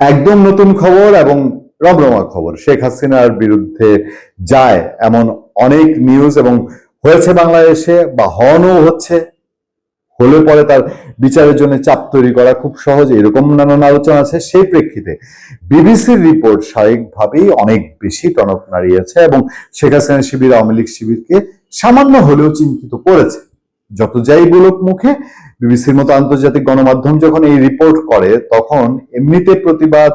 একদম নতুন খবর এবং রমরমা খবর। শেখ হাসিনার বিরুদ্ধে যায় এমন অনেক নিউজ এবং হয়েছে বাংলাদেশে বা হনও হচ্ছে। হলে পরে তার বিচারের জন্য চাপ তৈরি করা খুব সহজ, এরকম নানান আলোচনা আছে। সেই প্রেক্ষিতে বিবিসির রিপোর্ট স্বাভাবিকভাবেই অনেক বেশি টনক নাড়িয়েছে এবং শেখ হাসিনা শিবির, আওয়ামী লীগ শিবিরকে সামান্য হলেও চিন্তিত করেছে। যত যাই বলুক মুখে বিবিসির মতো আন্তর্জাতিক গণমাধ্যম যখন এই রিপোর্ট করে, তখন এমনিতে প্রতিবাদ,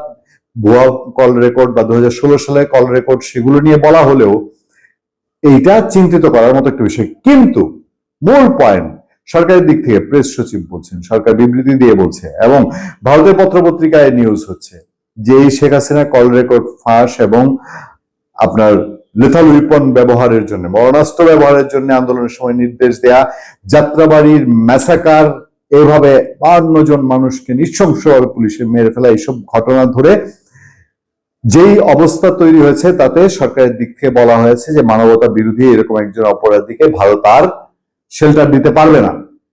ভুয়া কল রেকর্ড বা দু সালে কল রেকর্ড সেগুলো নিয়ে বলা হলেও এইটা চিন্তিত করার মতো একটা বিষয়। কিন্তু মূল পয়েন্ট সরকারের দিক থেকে প্রেস সচিব বলছেন, সরকার বিবৃতি দিয়ে বলছে এবং ভারতের পত্রপত্রিকায় নিউজ হচ্ছে যে এই শেখ হাসিনা কল রেকর্ড ফাঁস এবং আপনার লেথাল উইপন ব্যবহারের জন্য, মরণাস্ত্র ব্যবহারের জন্য আন্দোলনের সময় নির্দেশ দেয়া, যাত্রাবাড়ির ম্যাসাকার এভাবে বান্ন জন মানুষকে নৃশংসভাবে পুলিশে মেরে ফেলা এইসব ঘটনা ধরে যেই অবস্থা তৈরি হয়েছে তাতে সরকারের দিক থেকে বলা হয়েছে যে মানবতা বিরোধী এরকম একজন অপরাধীকে ভারত আর শেল্টার দিতে পারবে না।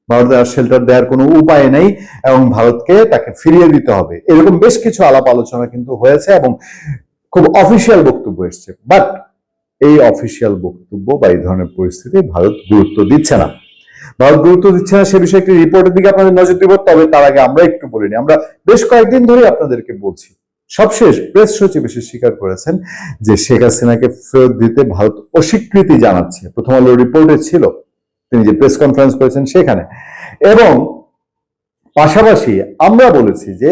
ভারতের আর শেল্টার দেওয়ার কোনো উপায় নেই এবং ভারতকে তাকে ফিরিয়ে দিতে হবে। এরকম বেশ কিছু আলাপ আলোচনা কিন্তু হয়েছে এবং খুব অফিসিয়াল বক্তব্য এসছে। বাট এই অফিসিয়াল বক্তব্য বা এই ধরনের পরিস্থিতি ভারত গুরুত্ব দিচ্ছে না। ভারত গুরুত্ব দিচ্ছে না সে বিষয়ে একটি রিপোর্টের দিকে আপনাদের নজর দিব, তবে তার আগে আমরা একটু বলিনি আমরা বেশ কয়েকদিন ধরে আপনাদেরকে বলছি, সবশেষ প্রেস সচিব এসে স্বীকার করেছেন যে শেখ হাসিনাকে ফেরত দিতে ভারত অস্বীকৃতি জানাচ্ছে। প্রথম আলো রিপোর্টে ছিল, তিনি যে প্রেস কনফারেন্স করেছেন সেখানে। এবং পাশাপাশি আমরা বলেছি যে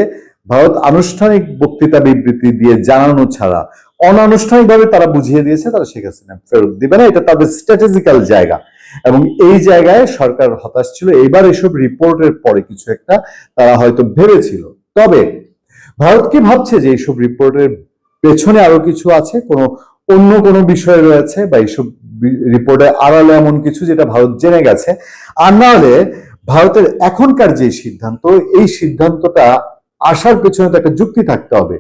ভারত আনুষ্ঠানিক বক্তৃতা বিবৃতি দিয়ে জানানো ছাড়া অনানুষ্ঠানিকভাবে তারা বুঝিয়ে দিয়েছে, তারা শেখ হাসিনা ফেরত দিবে না, এটা তাদের স্ট্র্যাটেজিক্যাল জায়গা। এবং এই জায়গায় সরকার হতাশ ছিল, এবার এসব রিপোর্টের পরে কিছু একটা তারা হয়তো ভেবেছিল। তবে ভারত কি ভাবছে যে এইসব রিপোর্টের পেছনে আরও কিছু আছে? কোনো অন্য কোনো বিষয় রয়েছে বা এইসব রিপোর্টে আড়ালে এমন কিছু যেটা ভারত জেনে গেছে? আর না হলে ভারতের এখনকার যে সিদ্ধান্ত, এই সিদ্ধান্তটা আসার পেছনে তো একটা যুক্তি থাকতে হবে।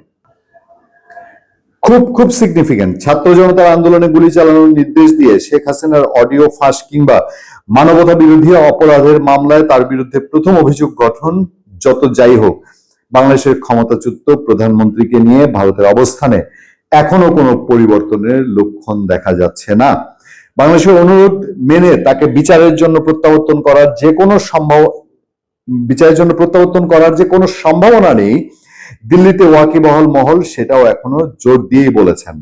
খুব খুব সিগনিফিক্যান্ট ছাত্র জনতার আন্দোলনে গুলি চালানোর নির্দেশ দিয়ে শেখ হাসিনার অডিও ফাঁস কিংবা মানবতা বিরোধী অপরাধের মামলায় তার বিরুদ্ধে প্রথম অভিযোগ গঠন যত যাই হোক, বাংলাদেশের ক্ষমতাচ্যুত প্রধানমন্ত্রীকে নিয়ে ভারতের অবস্থানে এখনও কোনো পরিবর্তনের লক্ষণ দেখা যাচ্ছে না। বাংলাদেশের অনুরোধ মেনে তাকে বিচারের জন্য প্রত্যাবর্তন করার যে কোনো সম্ভব বিচারের জন্য প্রত্যাবর্তন করার যে কোনো সম্ভাবনা নেই দিল্লিতে ওয়াকিবহল মহল সেটাও এখনও জোর দিয়েই বলেছেন।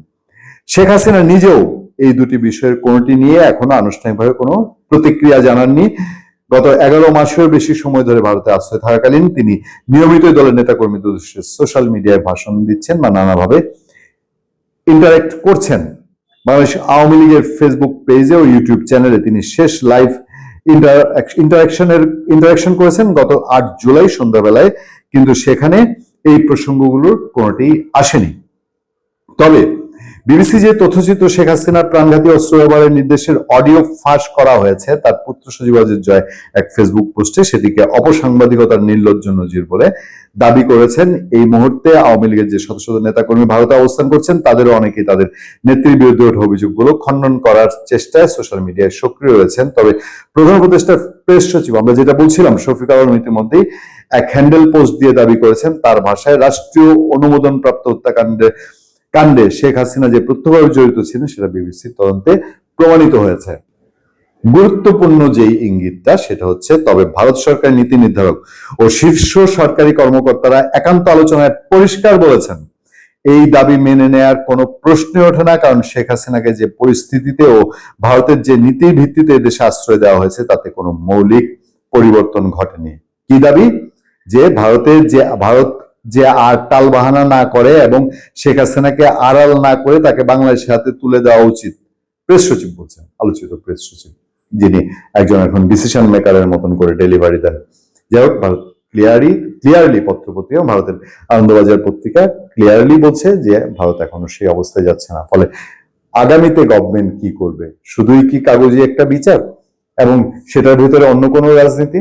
শেখ হাসিনা নিজেও এই দুটি বিষয়ের কোনটি নিয়ে এখনও আনুষ্ঠানিকভাবে কোনো প্রতিক্রিয়া জানাননি। গত এগারো মাসের বেশি সময় ধরে ভারতে আশ্রয় থাকাকালীন তিনি নিয়মিত দলের নেতাকর্মীদের উদ্দেশ্যে সোশ্যাল মিডিয়ায় ভাষণ দিচ্ছেন বা নানাভাবে ইন্টারেক্ট করছেন। বাংলাদেশ আওয়ামী লীগের ফেসবুক পেজে ও ইউটিউব চ্যানেলে তিনি শেষ লাইভ ইন্টারাকশনের ইন্টারাকশন করেছেন গত আট জুলাই সন্ধ্যাবেলায়। কিন্তু সেখানে এই প্রসঙ্গগুলোর কোনোটি আসেনি। তবে বিবিসি যে তথ্যচিত্র শেখ হাসিনার প্রাণঘাতী অস্ত্র ব্যবহারের নির্দেশের অডিও ফাঁস করা হয়েছে, তার পুত্র সজীব অজিত জয় এক ফেসবুক পোস্টে সেটিকে অপসাংবাদিকতার নির্লজ্জ নজির বলে দাবি করেছেন। এই মুহূর্তে আওয়ামী লীগের যে শত শত নেতাকর্মী ভারতে অবস্থান করছেন, তাদেরও অনেকেই তাদের নেত্রীর বিরুদ্ধে ওঠা অভিযোগগুলো খণ্ডন করার চেষ্টায় সোশ্যাল মিডিয়ায় সক্রিয় রয়েছেন। তবে প্রধান উপদেষ্টা প্রেস সচিব, আমরা যেটা বলছিলাম, শফিক আলম ইতিমধ্যেই এক হ্যান্ডেল পোস্ট দিয়ে দাবি করেছেন। তার ভাষায় রাষ্ট্রীয় অনুমোদন প্রাপ্ত হত্যাকাণ্ডে, কাণ্ডে শেখ হাসিনা যে প্রত্যক্ষভাবে জড়িত ছিলেন, সেটা বিবিসির তদন্তে প্রমাণিত হয়েছে। গুরুত্বপূর্ণ যেই ইঙ্গিতটা, সেটা হচ্ছে, তবে ভারত সরকার নীতি নির্ধারক ও শীর্ষ সরকারি কর্মকর্তারা একান্ত আলোচনায় পরিষ্কার বলেছেন, এই দাবি মেনে নেয়ার কোনো প্রশ্নই ওঠে না, কারণ শেখ হাসিনাকে যে পরিস্থিতিতে ও ভারতের যে নীতির ভিত্তিতে দেশে আশ্রয় দেওয়া হয়েছে, তাতে কোনো মৌলিক পরিবর্তন ঘটেনি। কি দাবি? যে ভারতের যে, ভারত যে আর টাল বাহানা না করে এবং শেখ হাসিনাকে আড়াল না করে তাকে বাংলাদেশের হাতে তুলে দেওয়া উচিত। প্রেস সচিব বলছেন, আলোচিত প্রেস সচিব, যিনি একজন এখন ডিসিশন মেকারের মতন করে ডেলিভারি দেন। যাই হোক, ভারত ক্লিয়ারলি ক্লিয়ারলি পত্রপত্রিকা ভারতের আনন্দবাজার পত্রিকা ক্লিয়ারলি বলছে যে ভারত এখনও সেই অবস্থায় যাচ্ছে না। ফলে আগামীতে গভর্নমেন্ট কি করবে? শুধুই কি কাগজে একটা বিচার? এবং সেটার ভিতরে অন্য কোনো রাজনীতি?